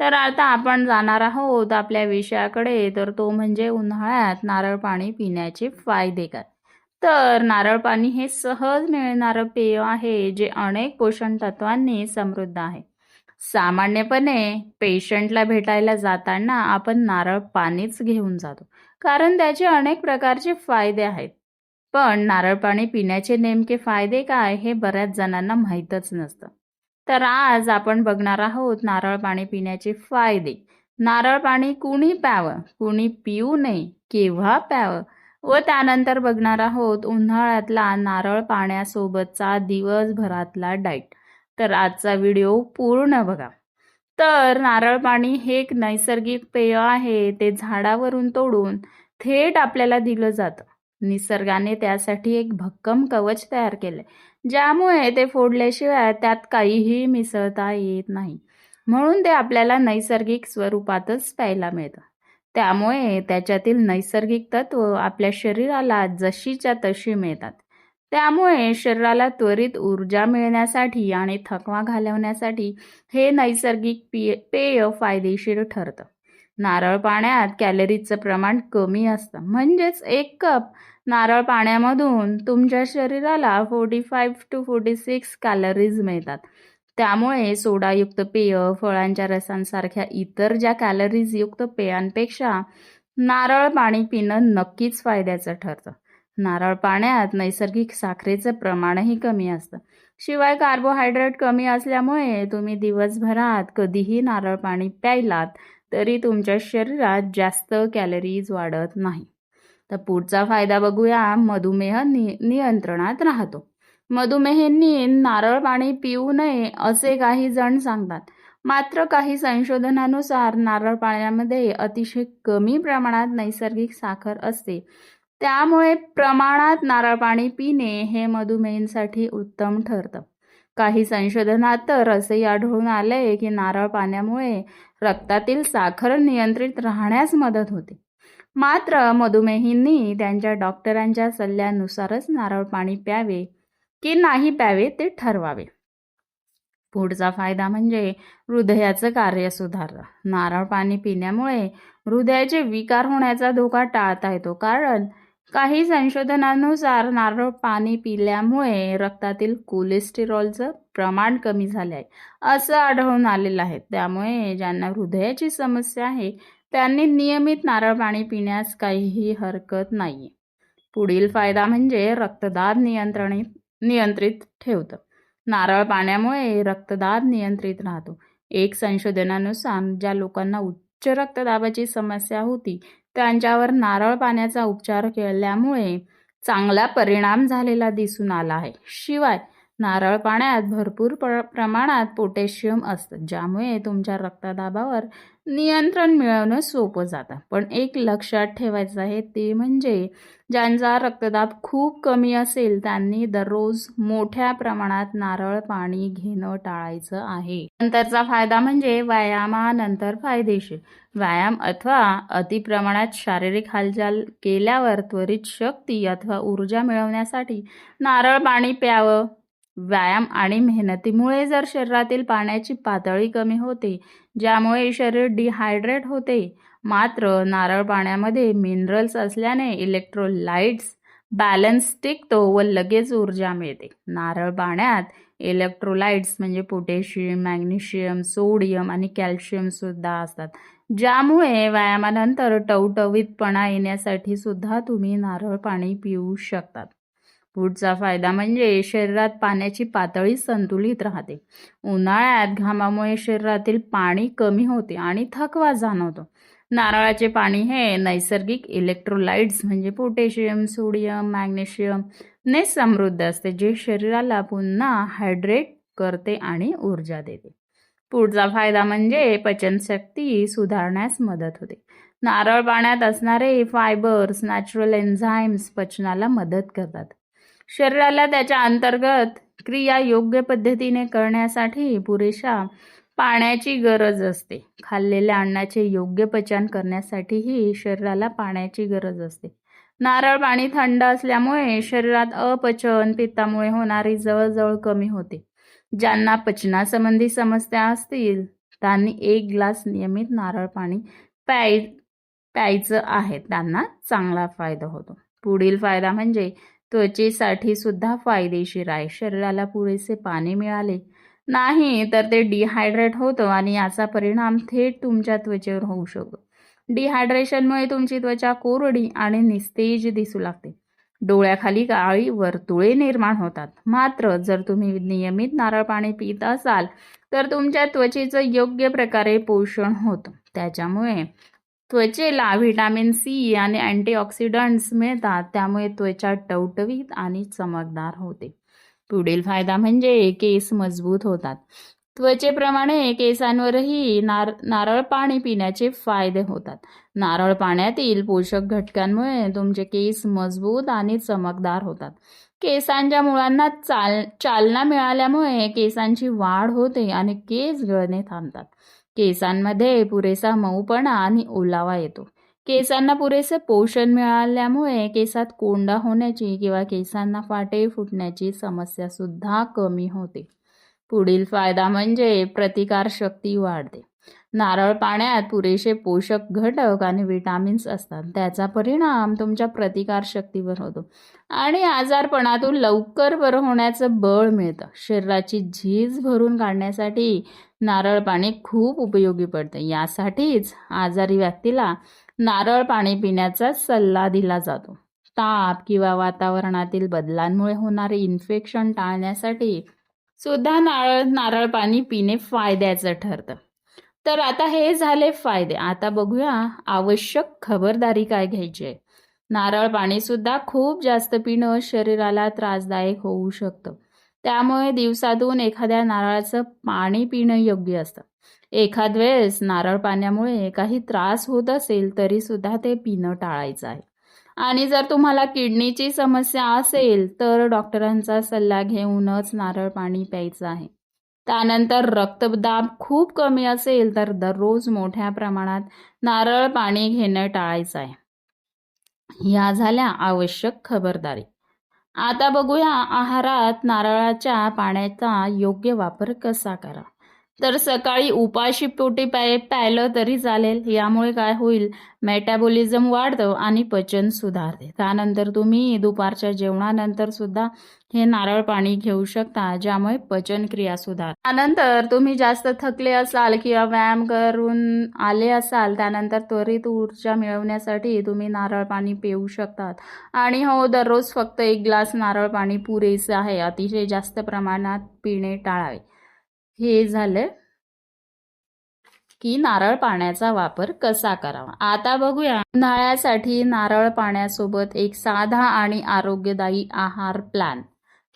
तर आता आपण जाणार आहोत आपल्या विषयाकडे. तर तो म्हणजे उन्हाळ्यात नारळ पाणी पिण्याचे फायदे काय? तर नारळ पाणी हे सहज मिळणारं पेय आहे जे अनेक पोषण तत्वांनी समृद्ध आहे. सामान्यपणे पेशंटला भेटायला जाताना आपण नारळ पाणीच घेऊन जातो कारण त्याचे अनेक प्रकारचे फायदे आहेत. पण नारळ पाणी पिण्याचे नेमके फायदे काय हे बऱ्याच जणांना माहीतच नसतं. तर आज आपण बघणार आहोत नारळ पाणी पिण्याचे फायदे. नारळ पाणी कुणी प्यावं? कुणी पिऊ नये? केव्हा प्यावं? व त्यानंतर बघणार आहोत उन्हाळ्यातला नारळ पाण्यासोबतचा दिवसभरातला डाईट तर आजचा व्हिडिओ पूर्ण बघा. तर नारळ पाणी हे एक नैसर्गिक पेय आहे. ते झाडावरून तोडून थेट आपल्याला दिलं जातं. निसर्गाने त्यासाठी एक भक्कम कवच तयार केलंय. ज्यामुळे ते फोडल्याशिवाय त्यात काहीही मिसळता येत नाही. म्हणून ते आपल्याला नैसर्गिक स्वरूपातच प्यायला मिळतं. त्यामुळे त्याच्यातील नैसर्गिक तत्व आपल्या शरीराला जशीच्या तशी मिळतात. त्यामुळे शरीराला त्वरित ऊर्जा मिळण्यासाठी आणि थकवा घालवण्यासाठी हे नैसर्गिक पेय फायदेशीर ठरतं. नारळ पाण्यात कॅलरीजचं प्रमाण कमी असतं. म्हणजेच एक कप नारळ पाण्यामधून तुमच्या शरीराला forty five to forty six calories मिळतात. त्यामुळे सोडायुक्त पेय फळांच्या रसांसारख्या इतर ज्या कॅलरीज युक्त पेयांपेक्षा नारळ पाणी पिणं नक्कीच फायद्याचं ठरतं. नारळ पाण्यात नैसर्गिक साखरेचं प्रमाणही कमी असतं. शिवाय कार्बोहायड्रेट कमी असल्यामुळे तुम्ही दिवसभरात कधीही नारळ पाणी प्यायलात तरी तुमच्या शरीरात जास्त कॅलरीज वाढत नाही. तर पुढचा फायदा बघूया. मधुमेह नि नियंत्रणात राहतो. मधुमेहींनी नारळ पाणी पिऊ नये असे काही जण सांगतात. मात्र काही संशोधनानुसार नारळ पाण्यामध्ये अतिशय कमी प्रमाणात नैसर्गिक साखर असते. त्यामुळे प्रमाणात नारळ पाणी पिणे हे मधुमेहींसाठी उत्तम ठरतं. काही संशोधनात तर असेही आढळून आले की नारळ पाण्यामुळे रक्तातील साखर नियंत्रित राहण्यास मदत होते. मात्र मधुमेहींनी त्यांच्या डॉक्टरांच्या सल्ल्यानुसारच नारळ पाणी प्यावे की नाही प्यावे ते ठरवावे. पुढचा फायदा म्हणजे हृदयाचं कार्य सुधारलं नारळ पाणी पिण्यामुळे हृदयाचे विकार होण्याचा धोका टाळता येतो. कारण काही संशोधनानुसार नारळ पाणी पिल्यामुळे रक्तातील कोलेस्टेरॉलचं प्रमाण कमी झाले आहे असं आढळून आलेलं आहे. त्यामुळे ज्यांना हृदयाची समस्या आहे त्यांनी नियमित नारळ पाणी पिण्यास काहीही हरकत नाही पुढील फायदा म्हणजे रक्तदाब नियंत्रणित नियंत्रित ठेवतं. नारळ पाण्यामुळे रक्तदाब नियंत्रित राहतो. एक संशोधनानुसार ज्या लोकांना उच्च उच्च रक्तदाबाची समस्या होती. त्यांच्यावर नारळ पाण्याचा उपचार केल्यामुळे चांगला परिणाम झालेला दिसून आला आहे. शिवाय नारळ पाण्यात भरपूर प्रमाणात पोटॅशियम असतं. ज्यामुळे तुमच्या रक्तदाबावर नियंत्रण मिळवणं सोपं जातं. पण एक लक्षात ठेवायचं आहे ते म्हणजे ज्यांचा रक्तदाब खूप कमी असेल त्यांनी दररोज मोठ्या प्रमाणात नारळ पाणी घेणं टाळायचं आहे. नंतरचा फायदा म्हणजे व्यायामानंतर फायदेशीर. व्यायाम अथवा अतिप्रमाणात शारीरिक हालचाल केल्यावर त्वरित शक्ती अथवा ऊर्जा मिळवण्यासाठी नारळ पाणी प्यावं. व्यायाम आणि मेहनतीमुळे जर शरीरातील पाण्याची पातळी कमी होते ज्यामुळे शरीर डिहायड्रेट होते मात्र नारळ पाण्यामध्ये मिनरल्स असल्याने इलेक्ट्रोलाइट्स बॅलन्स टिकतो व लगेच ऊर्जा मिळते. नारळ पाण्यात इलेक्ट्रोलाइट्स म्हणजे पोटॅशियम मॅग्नेशियम सोडियम आणि कॅल्शियम सुद्धा असतात. ज्यामुळे व्यायामानंतर टवटवीतपणा येण्यासाठी सुद्धा तुम्ही नारळ पाणी पिऊ शकतात. पुढचा फायदा म्हणजे शरीरात पाण्याची पातळी संतुलित राहते. उन्हाळ्यात घामामुळे शरीरातील पाणी कमी होते आणि थकवा जाणवतो. नारळाचे पाणी हे नैसर्गिक इलेक्ट्रोलाइट्स म्हणजे पोटॅशियम सोडियम मॅग्नेशियम ने समृद्ध असते जे शरीराला पुन्हा हायड्रेट करते आणि ऊर्जा देते. पुढचा फायदा म्हणजे पचनशक्ती सुधारण्यास मदत होते. नारळ पाण्यात असणारे फायबर्स नॅचरल एन्झाईम्स पचनाला मदत करतात. शरीराला त्याच्या अंतर्गत क्रिया योग्य पद्धतीने करण्यासाठी पुरेशा पाण्याची गरज असते. खाल्लेल्या अन्नाचे योग्य पचन करण्यासाठीही शरीराला पाण्याची गरज असते. नारळ पाणी थंड असल्यामुळे शरीरात अपचन पित्तामुळे होणारी जवळजवळ कमी होते. ज्यांना पचनासंबंधी समस्या असतील त्यांनी एक ग्लास नियमित नारळ पाणी प्याय प्यायचं आहे. त्यांना चांगला फायदा होतो. पुढील फायदा म्हणजे त्वचेसाठी सुद्धा फायदेशीर आहे. शरीराला पुरेसे पाणी मिळाले नाही तर ते डिहायड्रेट होतं आणि याचा परिणाम थेट तुमच्या त्वचेवर होऊ शकतो. डिहायड्रेशनमुळे तुमची त्वचा कोरडी आणि निस्तेज दिसू लागते. डोळ्याखाली काळी वर्तुळे निर्माण होतात. मात्र जर तुम्ही नियमित नारळ पाणी पित असाल तर तुमच्या त्वचेचं योग्य प्रकारे पोषण होतं. त्याच्यामुळे त्वचेला व्हिटॅमिन सी आणि अँटीऑक्सिडंट्स मिळतात त्यामुळे त्वचा टवटवीत आणि चमकदार होते. पुढील फायदा म्हणजे केस मजबूत होतात. त्वचेप्रमाणे केसांवरही नार नारळ पाणी पिण्याचे फायदे होतात. नारळ पाण्यातील पोषक घटकांमुळे तुमचे केस मजबूत आणि चमकदार होतात. केसांच्या मुळांना चाल चालना मिळाल्यामुळे केसांची वाढ होते आणि केस गळणे थांबतात. केसांमध्ये पुरेसा मऊपणा आणि ओलावा येतो. केसांना पुरेसे पोषण मिळाल्यामुळे केसात कोंडा होण्याची किंवा केसांना फाटे फुटण्याची समस्या सुद्धा कमी होते. पुढील फायदा म्हणजे प्रतिकारशक्ती वाढते. नारळ पाण्यात पुरेसे पोषक घटक आणि विटामिन्स असतात. त्याचा परिणाम तुमच्या प्रतिकारशक्तीवर होतो. आणि आजारपणातून लवकर बरं होण्याचं बळ मिळतं. शरीराची झीज भरून काढण्यासाठी नारळ पाणी खूप उपयोगी पडते. यासाठीच आजारी व्यक्तीला नारळ पाणी पिण्याचा सल्ला दिला जातो. ताप किंवा वातावरणातील बदलांमुळे होणारे इन्फेक्शन टाळण्यासाठी सुद्धा नारळ नारळ पाणी पिणे फायद्याचं ठरतं. तर आता हे झाले फायदे. आता बघूया आवश्यक खबरदारी काय घ्यायची आहे. नारळ पाणीसुद्धा खूप जास्त पिणं शरीराला त्रासदायक होऊ शकतं. त्यामुळे दिवसातून एखाद्या नारळाचं पाणी पिणं योग्य असतं. एखाद वेळेस नारळ पाण्यामुळे काही त्रास होत असेल तरी सुद्धा ते पिणं टाळायचं आहे. आणि जर तुम्हाला किडनीची समस्या असेल तर डॉक्टरांचा सल्ला घेऊनच नारळ पाणी प्यायचं आहे. त्यानंतर रक्तदाब खूप कमी असेल तर दररोज मोठ्या प्रमाणात नारळ पाणी घेणं टाळायचं आहे. या झाल्या आवश्यक खबरदारी. आता बघूया आहारात नारळाच्या पाण्याचा योग्य वापर कसा करा तर सकाळी उपाशी पोटी पाय प्यायलं तरी चालेल. यामुळे काय होईल? मेटाबॉलिझम वाढतं आणि पचन सुधारते. त्यानंतर तुम्ही दुपारच्या जेवणानंतर सुद्धा हे नारळ पाणी घेऊ शकता ज्यामुळे पचनक्रिया सुधार त्यानंतर तुम्ही जास्त थकले असाल किंवा व्यायाम करून आले असाल त्यानंतर त्वरित ऊर्जा मिळवण्यासाठी तुम्ही नारळ पाणी पिऊ शकतात. आणि हो दररोज फक्त एक ग्लास नारळ पाणी पुरेसे आहे. अतिशय जास्त प्रमाणात पिणे टाळावे. हे झालं की नारळ पाण्याचा वापर कसा करावा? आता बघूया. उन्हाळ्यासाठी नारळ पाण्यासोबत एक साधा आणि आरोग्यदायी आहार प्लॅन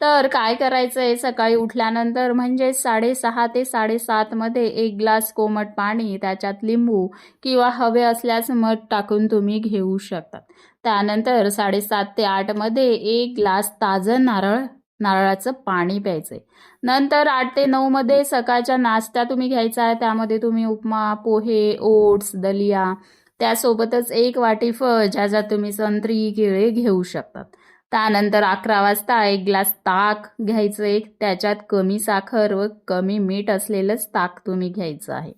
तर काय करायचंय? सकाळी उठल्यानंतर म्हणजे साडेसहा ते साडेसात मध्ये एक ग्लास कोमट पाणी त्याच्यात लिंबू किंवा हवे असल्यास मध टाकून तुम्ही घेऊ शकतात त्यानंतर साडेसात ते आठमध्ये एक ग्लास ताजं नारळ नारळाचं पाणी प्यायचं आहे नंतर आठ ते नऊमध्ये सकाळच्या नाश्ता तुम्ही घ्यायचा आहे त्यामध्ये तुम्ही उपमा पोहे ओट्स दलिया त्यासोबतच एक वाटी फळ ज्याच्यात तुम्ही संत्री केळे घेऊ शकतात. त्यानंतर अकरा वाजता एक ग्लास ताक घ्यायचं एक त्याच्यात कमी साखर व कमी मीठ असलेलंच ताक तुम्ही घ्यायचं आहे.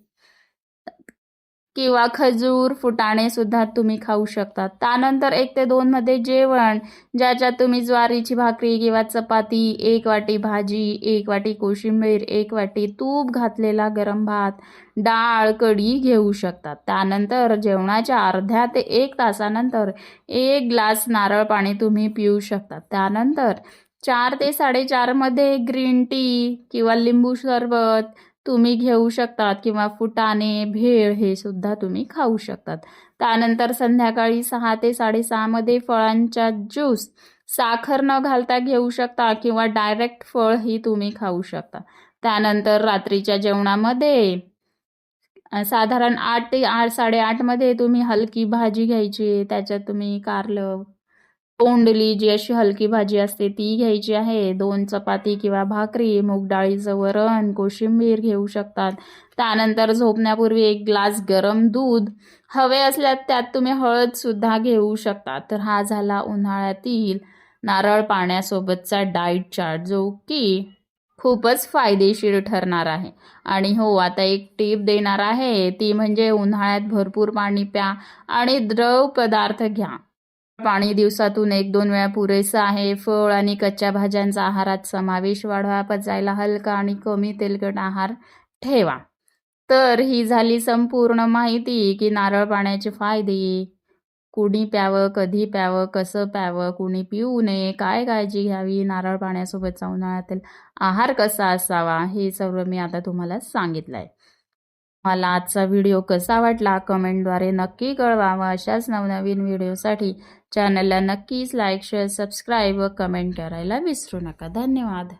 किंवा खजूर फुटाणे सुद्धा तुम्ही खाऊ शकता. त्यानंतर एक ते दोनमध्ये जेवण ज्याच्यात तुम्ही ज्वारीची भाकरी किंवा चपाती एक वाटी भाजी एक वाटी कोशिंबीर एक वाटी तूप घातलेला गरम भात डाळ कढी घेऊ शकतात त्यानंतर जेवणाच्या अर्ध्या ते एक तासानंतर एक ग्लास नारळ पाणी तुम्ही पिऊ शकता. त्यानंतर चार ते साडेचारमध्ये ग्रीन टी किंवा लिंबू सरबत तुम्ही घेऊ शकतात किंवा फुटाणे भेळ हे सुद्धा तुम्ही खाऊ शकतात. त्यानंतर संध्याकाळी सहा ते साडेसहामध्ये फळांचा ज्यूस साखर न घालता घेऊ शकता किंवा डायरेक्ट फळ ही तुम्ही खाऊ शकता. त्यानंतर रात्रीच्या जेवणामध्ये साधारण आठ ते आठ साडेआठमध्ये तुम्ही हलकी भाजी घ्यायची त्याच्यात तुम्ही कारलं तोंडली जी अशी हलकी भाजी असते ती घ्यायची आहे. दोन चपाती किंवा भाकरी मूग डाळीचं वरण कोशिंबीर घेऊ शकतात. त्यानंतर झोपण्यापूर्वी एक ग्लास गरम दूध. हवे असल्यास त्यात तुम्ही हळदसुद्धा घेऊ शकता. तर हा झाला उन्हाळ्यातील नारळ पाण्यासोबतचा डाईट चार्ट जो की खूपच फायदेशीर ठरणार आहे. आणि हो आता एक टीप देणार आहे. ती म्हणजे उन्हाळ्यात भरपूर पाणी प्या आणि द्रव पदार्थ घ्या. पाणी दिवसातून एक दोन वेळा पुरेसं आहे. फळ आणि कच्च्या भाज्यांचा आहारात समावेश वाढवा. पचायला हलका आणि कमी तेलकट आहार ठेवा. तर ही झाली संपूर्ण माहिती. की नारळ पाण्याचे फायदे? कुणी प्यावं कधी प्यावं कसं प्यावं कुणी पिऊ नये काय काळजी घ्यावी? नारळ पाण्यासोबतचा उन्हाळ्यातील आहार कसा असावा? हे सर्व मी आता तुम्हाला सांगितलं आहे मला आजचा व्हिडिओ कसा वाटला कमेंटद्वारे नक्की कळवावा. अशाच नवनवीन व्हिडिओसाठी चॅनलला नक्कीच लाईक शेअर सबस्क्राईब व कमेंट करायला विसरू नका. धन्यवाद.